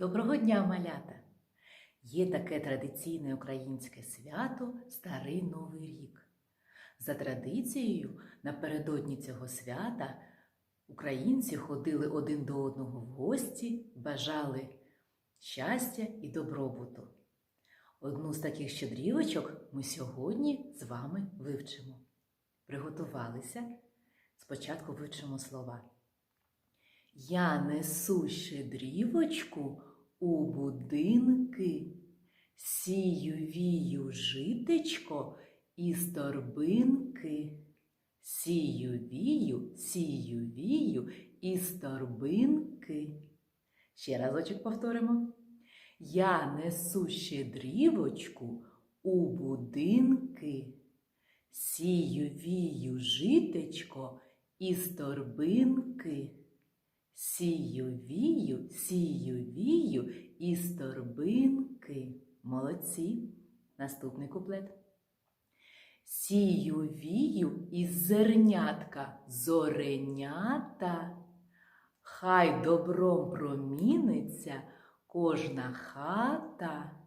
Доброго дня, малята! Є таке традиційне українське свято Старий Новий рік. За традицією, напередодні цього свята українці ходили один до одного в гості, бажали щастя і добробуту. Одну з таких щедрівочок ми сьогодні з вами вивчимо. Приготувалися? Спочатку вивчимо слова. Я несу щедрівочку у будинки, сію вію житечко із торбинки. Сію вію, сію вію із торбинки. Ще разочок повторимо. Я несу щедрівочку у будинки, сію вію житечко із торбинки. Сію вію, сію вію із торбинки. Молодці. Наступний куплет. Сію вію із зернятка зоренята. Хай добром проміниться кожна хата.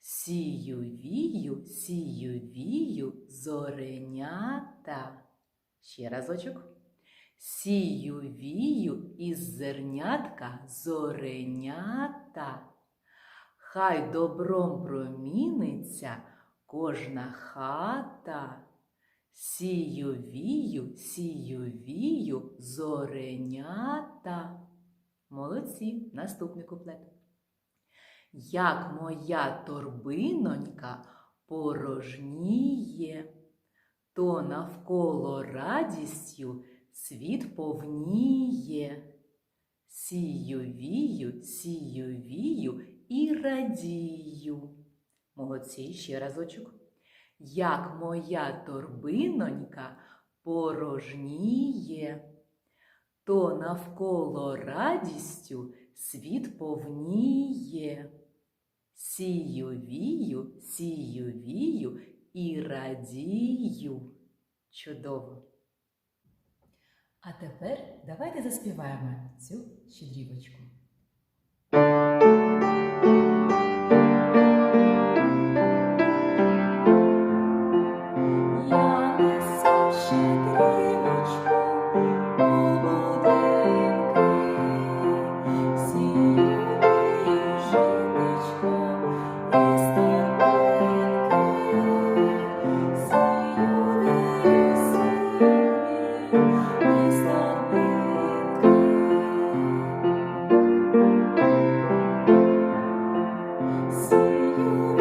Сію вію, сію вію зоренята. Ще разочок. Сію вію із зернятка зоренята. Хай добром проміниться кожна хата. Сію вію, сію вію зоренята. Молодці, наступний куплет. Як моя торбинонька порожніє, то навколо радістю світ повніє. Сію вію, сію і радію. Молодці, ще разочок. Як моя торбинонька порожніє, то навколо радістю світ повніє. Сію вію, сію вію і радію. Чудово! А тепер давайте заспіваємо цю щедрівочку. you.